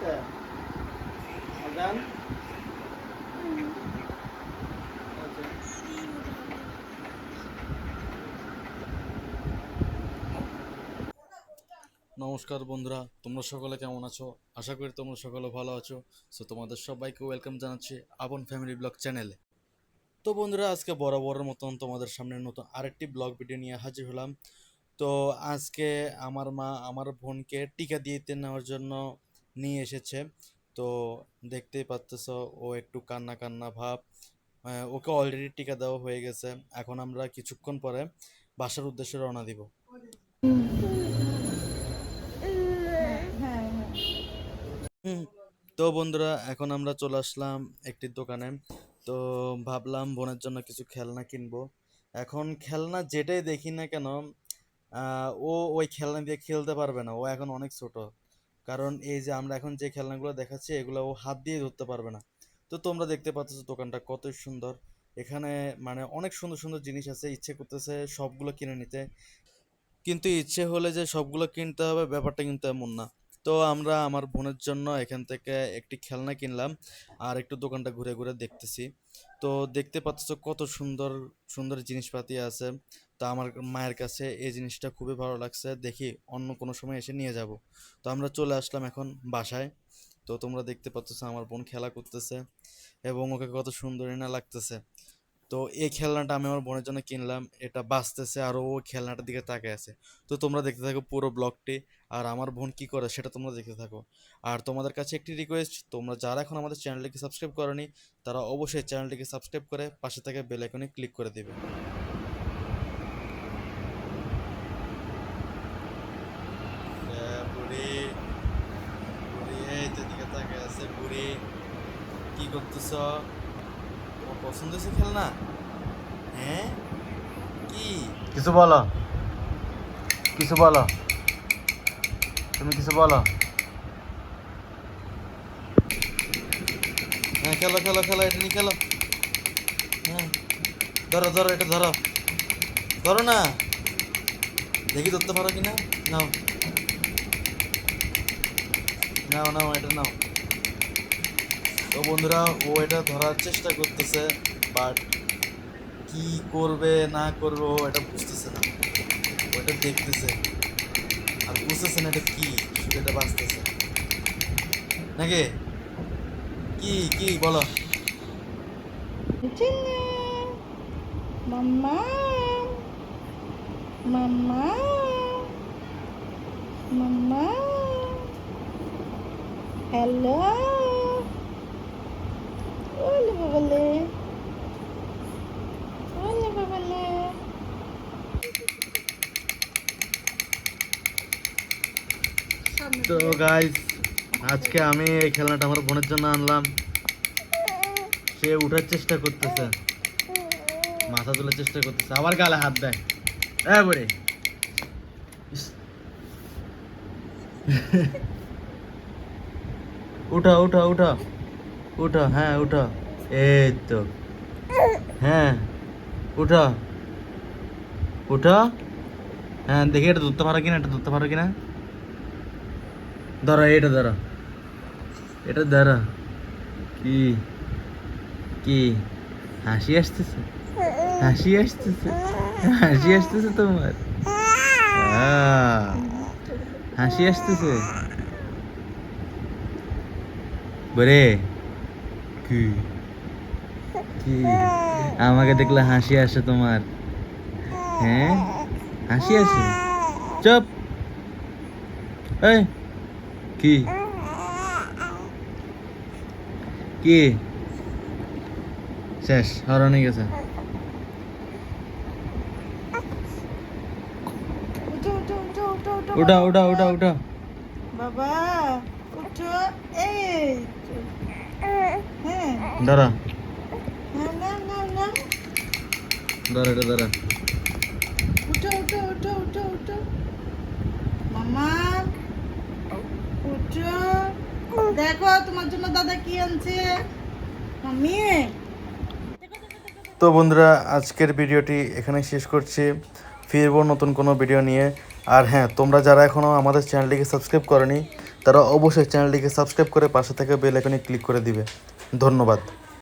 হয়েছে আজান? আচ্ছা। নমস্কার বন্ধুরা, তোমরা সকলে কেমন আছো? আশা করি তোমরা সকলে ভালো আছো। সো তোমাদের সবাইকে ওয়েলকাম জানাচ্ছি আপন ফ্যামিলি ব্লগ চ্যানেলে তো বন্ধুরা, আজকে বরাবরের মতন তোমাদের সামনে নতুন আরেকটি ব্লগ ভিডিও নিয়ে হাজির হলাম। তো আজকে আমার মা, আমার বোনকে টিকা দিতে নেওয়ার জন্য নিয়ে এসেছে। তো দেখতেই পাচ্তেছ, ও একটু কান্না কান্না ভাব ওকে অলরেডি টিকা দেওয়া হয়ে গেছে। এখন আমরা কিছুক্ষণ পরে বাসার উদ্দেশ্যে রওনা দিব। তো বন্ধুরা, এখন আমরা চলে আসলাম একটি দোকানে। তো ভাবলাম বোনের জন্য কিছু খেলনা কিনবো। এখন খেলনা যেটাই দেখি না কেন ও ওই খেলনা দিয়ে খেলতে পারবে না। ও এখন অনেক ছোট। কারণ এই যে আমরা এখন যে খেলনাগুলো দেখাচ্ছি, এগুলো ও হাত দিয়ে ধরতে পারবে না। তো তোমরা দেখতে পাচ্ছ দোকানটা কত সুন্দর। এখানে মানে অনেক সুন্দর সুন্দর জিনিস আছে, ইচ্ছে করতেছে সবগুলো কিনে নিতে। কিন্তু ইচ্ছে হলে যে সবগুলো কিনতে হবে, ব্যাপারটা কিন্তু এমন না। তো আমরা আমার বোনের জন্য এখান থেকে একটি খেলনা কিনলাম আর একটু দোকানটা ঘুরে ঘুরে দেখতেছি। তো দেখতে পাচ্ছ কত সুন্দর সুন্দর জিনিসপাতি আছে। তো আমার মায়ের কাছে এই জিনিসটা খুবই ভালো লাগছে। দেখি অন্য কোনো সময় এসে নিয়ে যাব। তো আমরা চলে আসলাম এখন বাসায়। তো তোমরা দেখতে পাচ্ছ আমার বোন খেলা করতেছে এবং ওকে কত সুন্দরই না লাগতেছে। তো এই খেলনাটা আমি আমার বোনের জন্য কিনলাম। এটা বাঁচতেছে আর ও খেলনাটার দিকে তাকিয়ে আছে। তো তোমরা দেখতে থাকো পুরো ব্লগটি আর আমার বোন কি করে সেটা তোমরা দেখতে থাকো। আর তোমাদের কাছে একটি রিকোয়েস্ট তোমরা যারা এখন আমাদের চ্যানেলটিকে সাবস্ক্রাইব করনি, তারা অবশ্যই চ্যানেলটিকে সাবস্ক্রাইব করে পাশে থেকে বেল আইকনে ক্লিক করে দেবে। বুড়ি বুড়ি তাকিয়ে আছে। বুড়ি, কি করতেছ? তোমার পছন্দ হয়েছে খেলনা। হ্যাঁ? কি? কিছু বলো। কিছু বলো। তুমি কিছু বলো। হ্যাঁ খেলো খেলো খেলো এটা নিয়ে খেলো। হ্যাঁ ধরো ধরো এটা ধরো। ধরো না। দেখি ধরতে পারো কিনা? নাও। নাও নাও এটা নাও। তো বন্ধুরা, ও এটা ধরার চেষ্টা করতেছে বাট কি করবে, না করবে, ও এটা বুঝতেছে না ও এটা দেখতেছে আর বুঝতেছে না এটা কি এটা বাঁচতেছে নাকি কি কি, বলো Mama. Mama. Mama. Hello. Hola, তো গাইস আজকে আমি এই খেলনাটা আমার বোনের জন্য আনলাম। সে উঠার চেষ্টা করতেছে। মাথা তোলার চেষ্টা করতেছে। আবার গালে হাত দেয়। হ্যাঁ বরে উঠা উঠা উঠা। উঠা হ্যাঁ উঠা। এই তো। হ্যাঁ উঠা। উঠা। হ্যাঁ দেখি এটা ধরতে পারো কিনা, এটা ধরতে পারো কিনা। ধরো এটা ধরো। এটা ধরো। কি? কি? হাসি আসতেছে? হাসি আসতেছে? হাসি আসতেছে তোমার? হাসি আসতেছে? বরে কি? কি? আমাকে দেখলে হাসি আসে তোমার। হ্যাঁ? হাসি আসে? চুপ! এই কি? কি? শেষ হরণে গেছে। উঠো উঠো উঠো উঠো বাবা উঠো এই। হ্যাঁ। ধরা। না না না ধরা এটা ধরা উঠো উঠো উঠো উঠো উঠো। মামা উঠো। দেখো তোমার জন্য দাদা কি আনছে? মামি তো বন্ধুরা আজকের ভিডিওটি এখানে শেষ করছি। ফিরবো নতুন কোনো ভিডিও নিয়ে। আর হ্যাঁ তোমরা যারা এখনও আমাদের চ্যানেলটিকে সাবস্ক্রাইব করনি তারা অবশ্যই চ্যানেলটিকে সাবস্ক্রাইব করে পাশে থেকে বেল আইকনে ক্লিক করে দিবে। ধন্যবাদ।